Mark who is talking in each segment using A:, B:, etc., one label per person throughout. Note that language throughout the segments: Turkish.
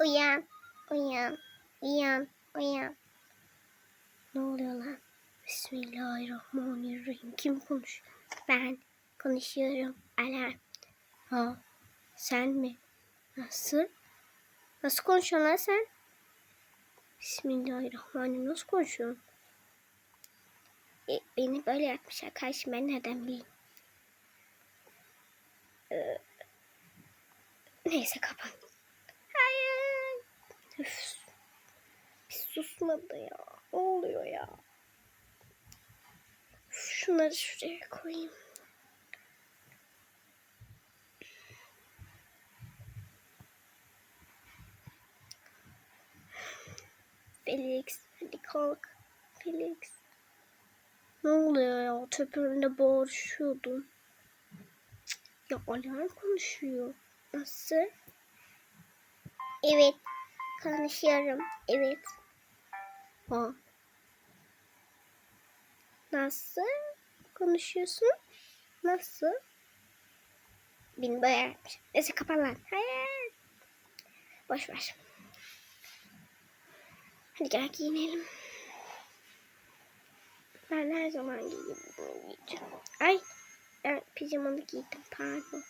A: Uyan. Uyan. Uyan. Uyan. Ne oluyor lan? Bismillahirrahmanirrahim. Kim konuş? Ben konuşuyorum. Alarm. Ha, sen mi? Nasıl? Nasıl konuşuyorsun lan sen? Bismillahirrahmanirrahim. Nasıl konuşuyorsun? E, beni böyle yapmışlar. Karşı ben nereden bileyim? Ee, neyse kapan. Üf. Bir susmadı ya. Ne oluyor ya? Şunları şuraya koyayım. Felix, hadi kalk. Felix. Ne oluyor ya? Tepemde boğuşuyordum. Ya alarm konuşuyor. Nasıl? Evet. Konuşuyorum. Evet. Ha. Nasıl konuşuyorsun? Nasıl? Böyle yapmış. Neyse kapan lan. Hayır. Boş ver. Hadi gel giyinelim. Ben her zaman giyeceğim. Ay ben pijamalı giydim pardon.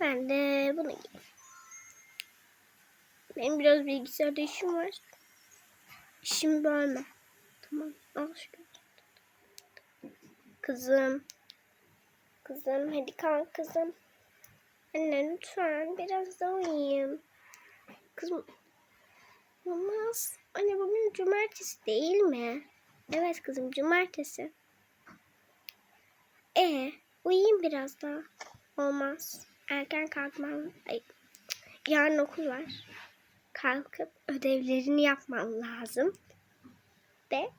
A: Ben de bunu giyeyim. Benim biraz bilgisayarda işim var. İşimi bölme. Tamam al şunu. Kızım. Kızım hadi kalk kızım. Anne lütfen biraz daha uyuyayım. Kızım. Olmaz. Anne bugün cumartesi değil mi? Evet kızım cumartesi. E uyuyayım biraz daha. Olmaz. Erken kalkmam. Ay, yarın okul var. Kalkıp ödevlerini yapmam lazım. Ve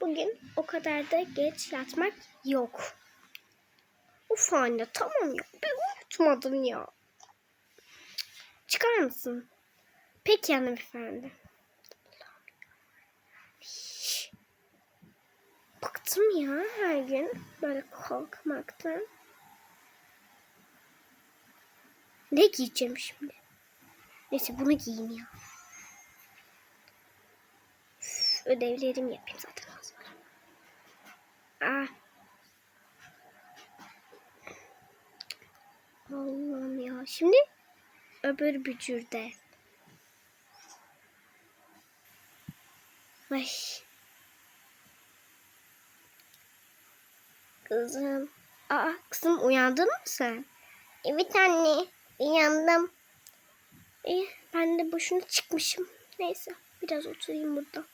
A: bugün o kadar da geç yatmak yok. Uf anne tamam ya. Bir unutmadın ya. Çıkar mısın? Peki hanımefendi. Bıktım ya her gün böyle kalkmaktan. Ne giyeceğim şimdi? Neyse bunu giyeyim ya. Üf, ödevlerimi yapayım zaten az var. Ah. Allah'ım ya. Şimdi öbür bücürde. Ay. Kızım. Aa kızım uyandın mı sen? Evet anne. Uyandım. İyi ben de boşuna çıkmışım. Neyse biraz oturayım burada.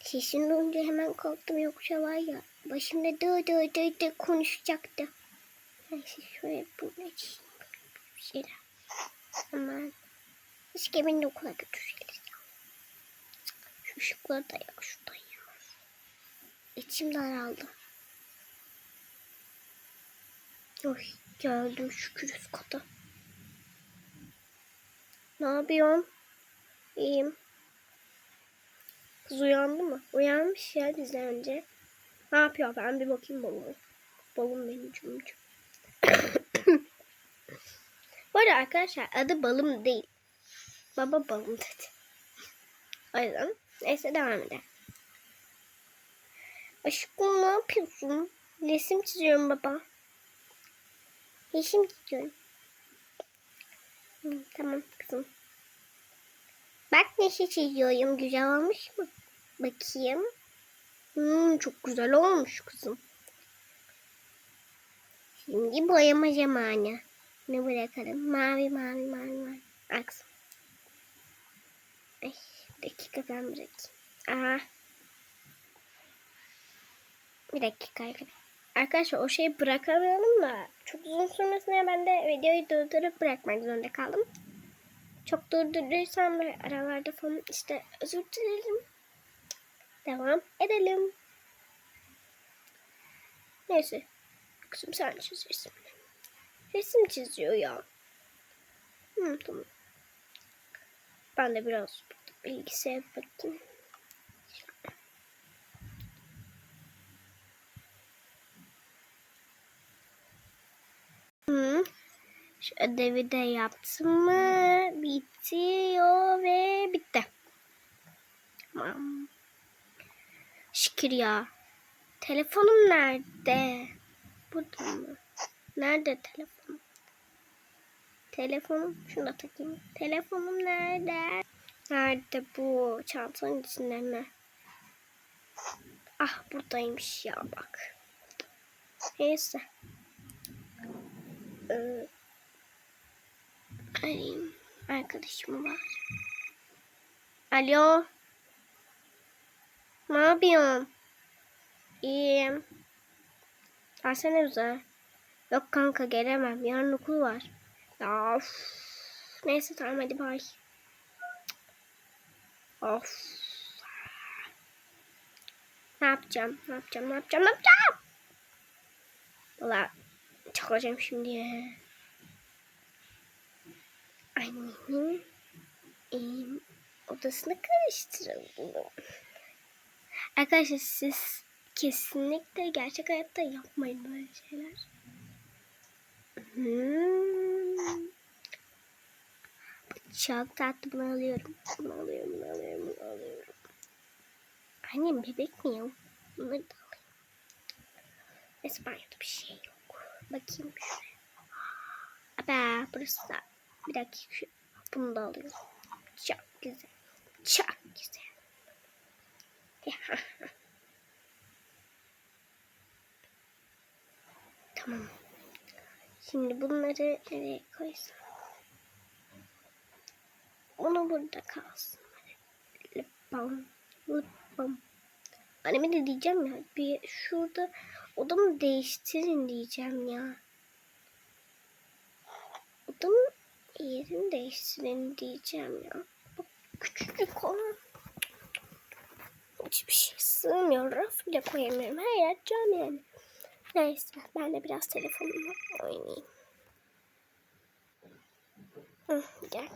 A: Sesini duyunca hemen kalktım yoksa var ya başımda dı dı dı dı konuşacaktı. Neyse şöyle bunu. Bir şeyler. Hemen. Keşke beni de okula götürseydi. Şu ışıkları da yak şuradan ya. İçim daraldı. Oy geldim şükür üst kata. Ne yapıyorsun? İyiyim. Kız uyandı mı? Uyanmış ya bizden önce. Ne yapıyor? Ben bir bakayım balımı. Balım benim cümcüm. Bu arada arkadaşlar adı balım değil. Baba balım dedi. O yüzden neyse devam edelim. Aşkım ne yapıyorsun? Resim çiziyorum baba. Resim çiziyorum. Hı, tamam. Bak ne şey çiziyorum. Güzel olmuş mu? Bakayım. Hmm, çok güzel olmuş kızım. Şimdi boyama zamanı. Ne bırakalım? Mavi mavi mavi mavi. Aksın. Ay, dakika ben bırakayım. Aha. Bir dakika. Arkadaşlar o şeyi bırakamıyorum da çok uzun sürmesine ben de videoyu durdurup bırakmak zorunda kaldım. Çok durdurursam ve aralarda falan işte özür dilerim. Devam edelim. Neyse. Kızım sen çiz resimini. Resim çiziyor ya. Hı, tamam. Ben de biraz bilgisayar bakayım. Hı. Şu ödevi de yaptım mı? Bitiyor ve bitti. Tamam. Şükür ya. Telefonum nerede? Burada mı? Nerede telefonum? Telefonum şunu da takayım. Telefonum nerede? Nerede bu? Çantanın içinde mi? Ah buradaymış ya bak. Neyse. Ee, arayayım. Arkadaşım var. Alo. Ne yapıyorsun? İyiyim. Versene güzel. Yok kanka gelemem. Yarın okul var. Ya of. Neyse tamam hadi bay. Of. Ne yapacağım? Ne yapacağım? Ne yapacağım? Ne yapacağım? Valla çıkacağım şimdi. Annemin em, odasını karıştıralım. Arkadaşlar siz kesinlikle gerçek hayatta yapmayın böyle şeyler. Hmm. Çok tatlı bunu alıyorum. Bunu alıyorum, bunu alıyorum, bunu alıyorum. Annem bebek mi ya? Bunları da alayım. Neyse banyoda bir şey yok. Bakayım şuraya. Aba burası da. Bir dakika şu. Bunu da alıyorum. Çok güzel. Çok güzel. tamam. Şimdi bunları nereye koysam? Onu burada kalsın. Lipam. Lipam. Anneme de diyeceğim ya. Bir şurada odamı değiştirin diyeceğim ya. Odamın yerini değiştirin diyeceğim ya. Bak küçücük olan. Hiçbir şey sığmıyor. Raf bile koyamıyorum. Her yer cam yani. Neyse ben de biraz telefonumla oynayayım. Hı, gel.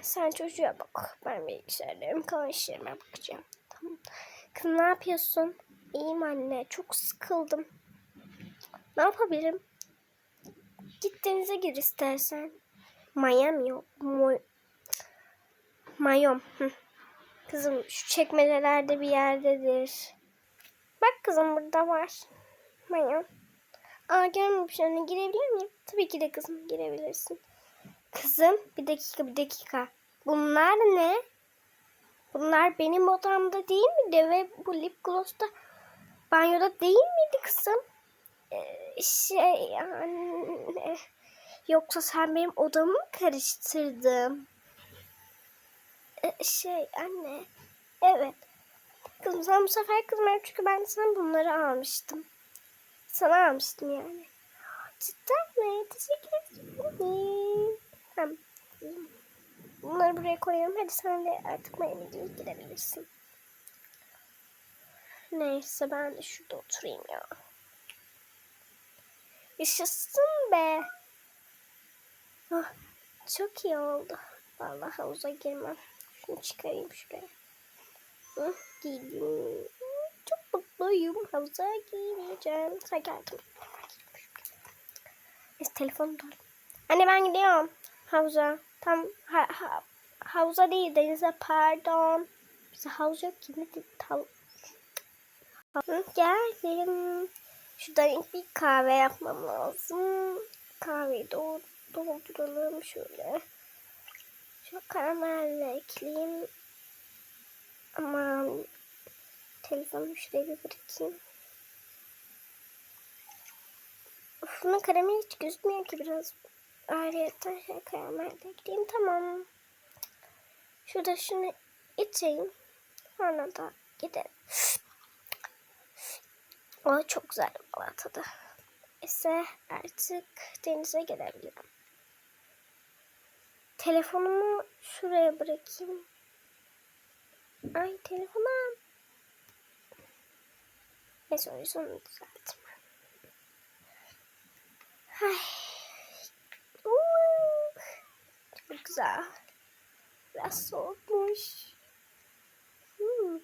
A: Sen çocuğa bak. Ben bilgisayarlarım kalan işlerime bakacağım. Tamam. Kızım ne yapıyorsun? İyiyim anne. Çok sıkıldım. Ne yapabilirim? Git gir istersen. Mayam yok. Mayom. Kızım şu çekmecelerde bir yerdedir. Bak kızım burada var. Mayom. Aa görmemiş anne girebilir miyim? Tabii ki de kızım girebilirsin. Kızım bir dakika bir dakika. Bunlar ne? Bunlar benim odamda değil miydi ve bu lip gloss da banyoda değil miydi kızım? Şey anne. Yoksa sen benim odamı mı karıştırdın? Ee, şey anne. Evet. Kızım sen bu sefer kızma çünkü ben sana bunları almıştım. Sana almıştım yani. Cidden mi? Teşekkür ederim. Bunları buraya koyuyorum. Hadi sen de artık Miami'ye gidebilirsin. Neyse ben de şurada oturayım ya. Yaşasın be. Oh, çok iyi oldu. Vallahi havuza girmem. Şunu çıkarayım şuraya. Hı, giydim. Çok mutluyum. Havuza gireceğim. Sen geldin. Neyse telefonum da. Anne ben gidiyorum. Havuza. Tam ha, ha, havuza değil denize pardon. Bize havuz yok ki. Ne geldim. Şuradan ilk bir kahve yapmam lazım. Kahveyi dolduralım şöyle. Şu karamelle ekleyeyim. Aman telefonu şuraya bir bırakayım. Of, bunun karamel hiç gözükmüyor ki biraz. Ayrıca şey karamel ekleyeyim. Tamam. Şurada şunu içeyim. Sonra da gidelim. O çok güzel valla tadı. Ise artık denize gelebilirim. Telefonumu şuraya bırakayım. Ay telefonum. O yüzden onu düzelttim. Ay. Çok güzel. Biraz soğukmuş. Hmm.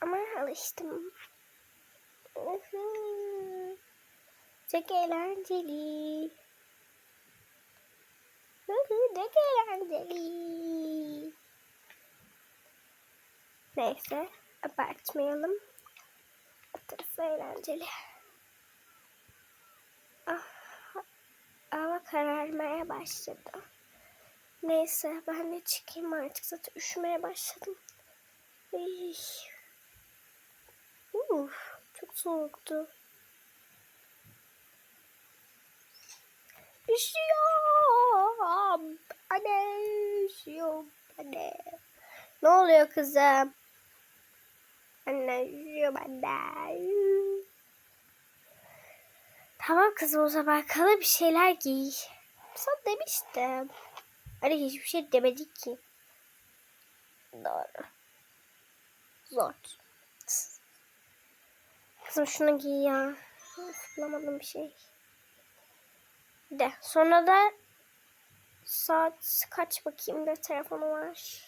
A: Ama alıştım. Çok eğlenceli. Çok eğlenceli. Neyse abartmayalım. Çok eğlenceli. Ah, hava kararmaya başladı. Neyse ben de çıkayım artık zaten üşümeye başladım. Uf, çok soğuktu. Üşüyorum. Anne üşüyorum. Anne. Ne oluyor kızım? Anne üşüyorum anne. Tamam kızım o zaman kala bir şeyler giy. Sen demiştim. Hani hiçbir şey demedik ki. Doğru. Zor. Kızım şunu giy ya. Bulamadım bir şey. De sonra da saat kaç bakayım bir telefonu var.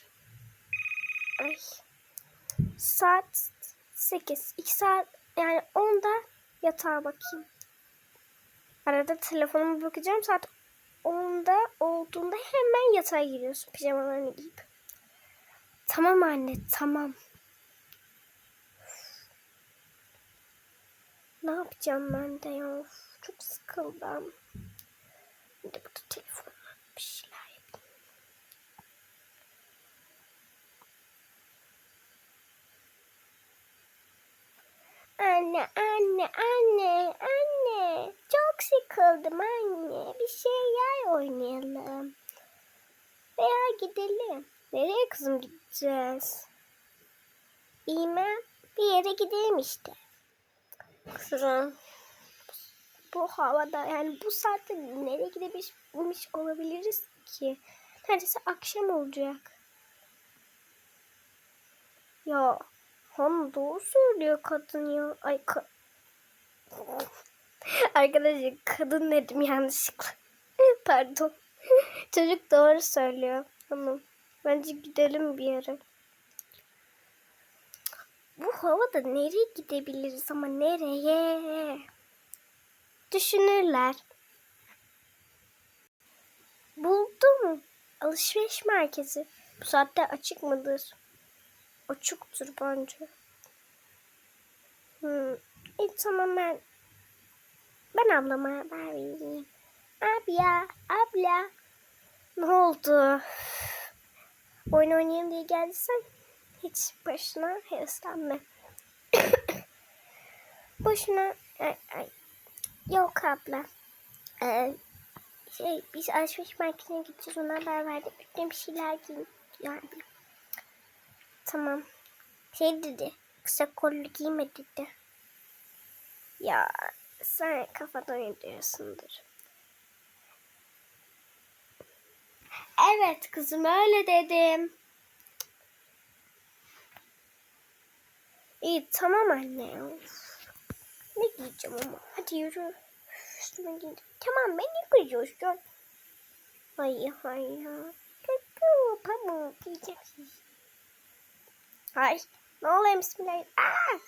A: Ay. Saat 8. 2 saat yani 10'da yatağa bakayım. Arada telefonuma bakacağım. Saat 10'da olduğunda hemen yatağa giriyorsun pijamalarını giyip. Tamam anne tamam. Ne yapacağım ben de ya? Çok sıkıldım. Bir de burada telefonla bir şeyler yapayım. Anne, anne, anne, anne. Çok sıkıldım anne. Bir şeyler oynayalım. Veya gidelim. Nereye kızım gideceğiz? Bilmem. Bir yere gidelim işte. Kızım. Bu havada yani bu saatte nereye gidebilmiş olabiliriz ki? Neredeyse akşam olacak. Ya Han doğru söylüyor kadın ya. Ay ka Arkadaşlar kadın dedim yanlışlıkla. Pardon. Çocuk doğru söylüyor. Tamam. Bence gidelim bir yere. Bu havada nereye gidebiliriz ama nereye? Düşünürler. Buldum. Alışveriş merkezi. Bu saatte açık mıdır? Açıktır bence. Hmm. E, tamam ben ben ablama haber vereyim. Abi abla. Ne oldu? Oyun oynayayım diye geldiysen hiç başına heveslenme. Boşuna ay, ay. Yok abla. Ee, şey biz alışveriş merkezine gideceğiz ona haber verdik. Bütün bir şeyler giyin. Tamam. Şey dedi. Kısa kollu giyme dedi. Ya sen kafadan ediyorsundur. Evet kızım öyle dedim. İyi tamam anne. Ne giyeceğim ama. Hadi yürü. Üstüme giydim. Tamam beni kızıyorsun. Hayır hayır. Kötü pamuk giyeceğim. Ay ne oluyor bismillah. Aa!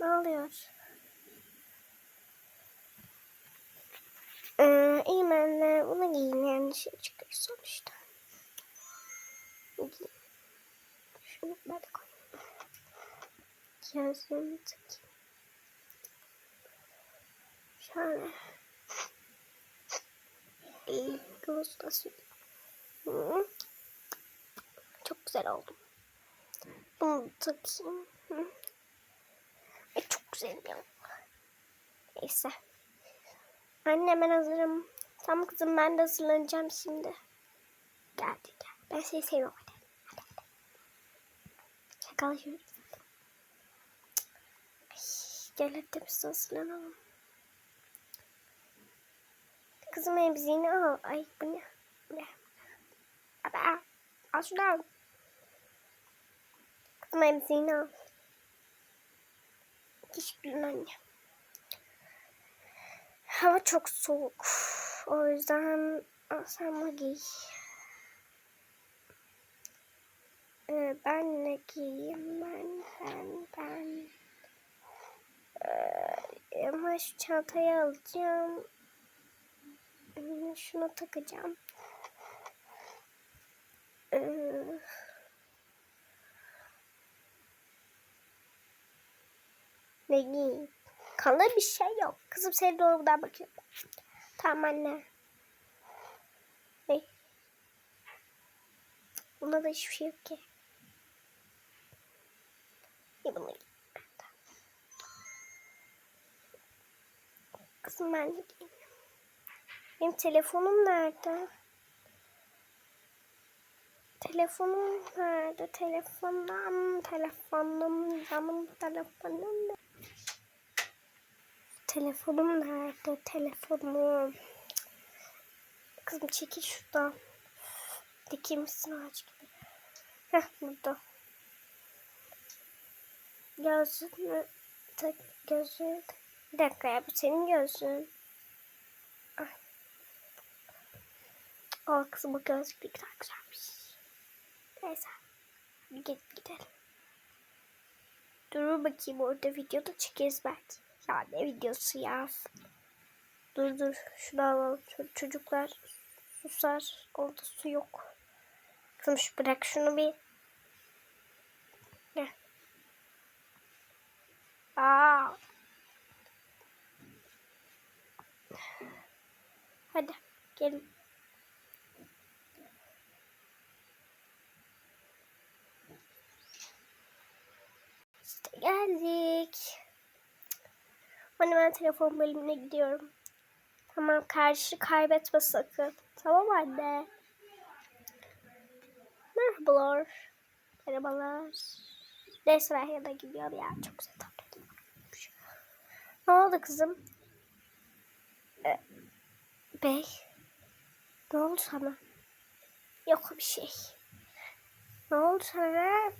A: Ne oluyor? Ee, iyi ben de bunu giyeyim yani dışarı çıkıyor sonuçta. Şunu ben de koyayım. Gözlüğümü takayım. Şöyle. İyi, da. Hı. Çok güzel oldu. Bunu. Ay, çok güzel ya. Anne ben hazırım. Tamam kızım ben de hazırlanacağım şimdi. Gel gel. Ben seni seviyorum. Hadi. Hadi hadi. Yakalaşıyoruz. Hadi biz hazırlanalım. Kızım emziğini al. Ay bu ne? Ne? Abi al. Şunu al. Kızım emziğini al. Teşekkürler anne. Hava çok soğuk. O yüzden sen giy. Ee, ben ne giyeyim ben ben ben. Ee, ama şu çantayı alacağım. Şunu takacağım. Ee, ne giyeyim? Kalın bir şey yok. Kızım seni doğru buradan bakıyorum. Tamam anne. Ne? Bunda da hiçbir şey yok ki. İyi bunu Kızım ben de. Benim telefonum nerede? Telefonum nerede? Telefonum, telefonum, camım, telefonum. Telefonum nerede? Telefonum. Kızım çekil şuradan. Dikilmişsin ağaç gibi. Heh burada. Gözlüğünü tak gözlüğünü tak. Bir dakika ya bu senin. Aa kızım bu gözlük ne kadar güzelmiş. Neyse. Hadi git gidelim. Dur bakayım orada videoda çekeriz belki. Ya ne videosu ya. Dur dur şunu alalım. Çocuklar susar. Orada su yok. Kızım şu bırak şunu bir. Ne? Aa. Hadi gelin. İşte geldik. Hani ben telefon bölümüne gidiyorum. Tamam karşı kaybetme sakın. Tamam anne. Merhabalar. Merhabalar. Neyse ben yana gidiyorum ya. Çok güzel varmış. Ne oldu kızım? Bey. Ne oldu sana? Yok bir şey. Ne oldu sana?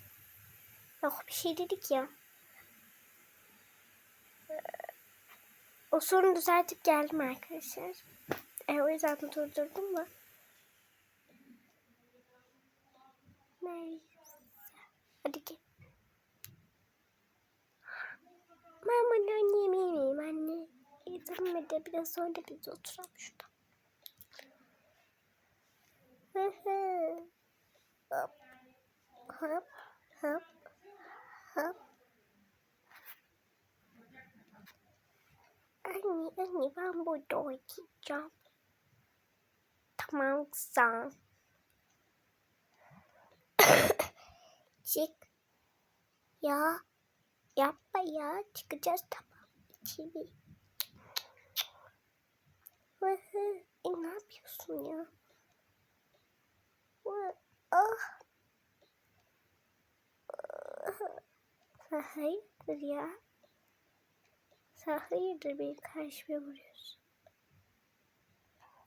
A: Yok bir şey dedik ya. O sorunu düzeltip geldim arkadaşlar. E, o yüzden durdurdum da. Neyse. Hadi gel. Ben bana anne tamam hadi biraz sonra biz oturalım şurada. Hop. Hop. Hop. Hop. Anne, anne ben burada oynayacağım. Tamam kızım. Çık. Ya. Yapma ya. Çıkacağız tamam. İçeri. E, ne yapıyorsun ya? Ah. Hayırdır ya? Sen hayırdır beni karşıma vuruyorsun?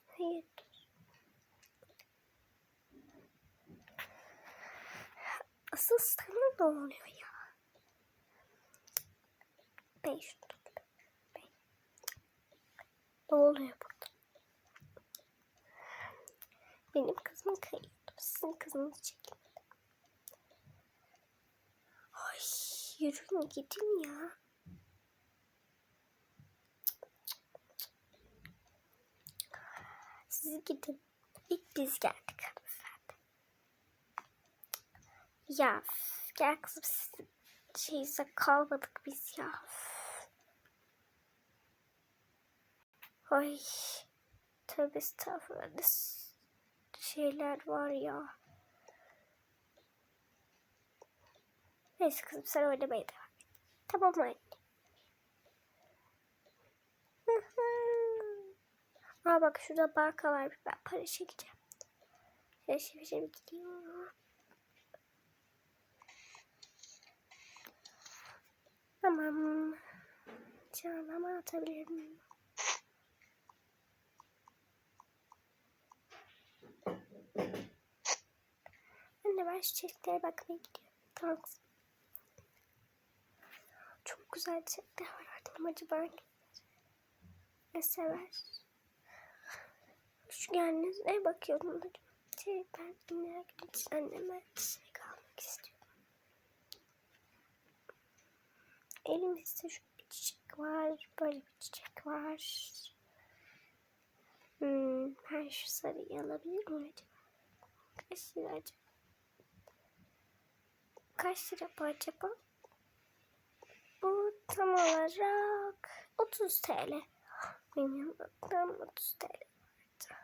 A: Hayırdır? Asıl sana ne oluyor ya? Ben şunu tut. Ben. Ne oluyor burada? Benim kızım kayıyordu. Sizin kızınız çekin. Ay yürüyün gidin ya. Siz gidin. İlk biz geldik hanımefendi. Ya gel kızım sizin şeyse kalmadık biz ya. Ay tövbe estağfurullah şeyler var ya. Neyse kızım sen oynamaya devam et. Tamam anne. Aa bak şurada banka var. Ben para çekeceğim. Şöyle şöyle şöyle gideyim. Tamam. Çağlama atabilir Anne ben çiçeklere bakmaya gidiyorum. Tamam. Çok güzel çiçekler var ama acaba ne sever? Şu kendinize bakıyorum da şey ben merak ettim anneme çiçek almak istiyorum. Elimizde şu bir çiçek var. Böyle bir çiçek var. Hmm, ben şu sarıyı alabilir miyim acaba? Kaç lira acaba? Kaç lira bu acaba? Bu tam olarak 30 TL. Benim yanımda 30 TL vardı.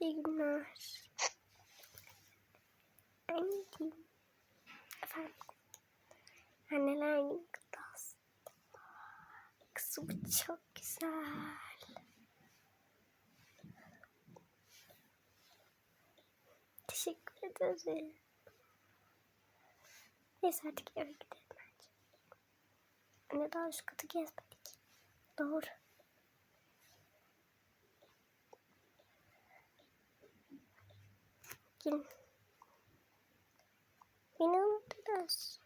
A: İyi günler. Anneciğim. Efendim. Anneler günü kutlu çok güzel. Teşekkür ederim. Neyse artık eve gidelim bence. Anne daha şu katı gezmedik. Doğru. Gelin. Beni unuttunuz.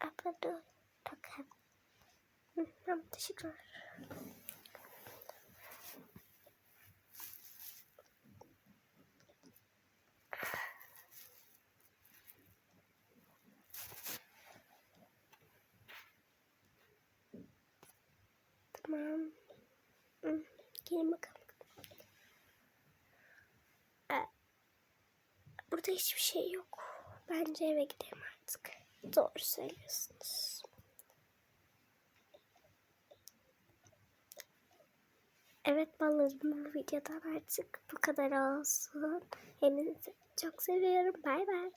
A: Abla dur. Hı, Tamam teşekkürler. Tamam. Hı, Gelin bakalım. Ee, Burada hiçbir şey yok. Bence eve gidelim artık. Doğru söylüyorsunuz. Evet ballarım bu videodan artık bu kadar olsun. Hepinizi çok seviyorum. Bay bay.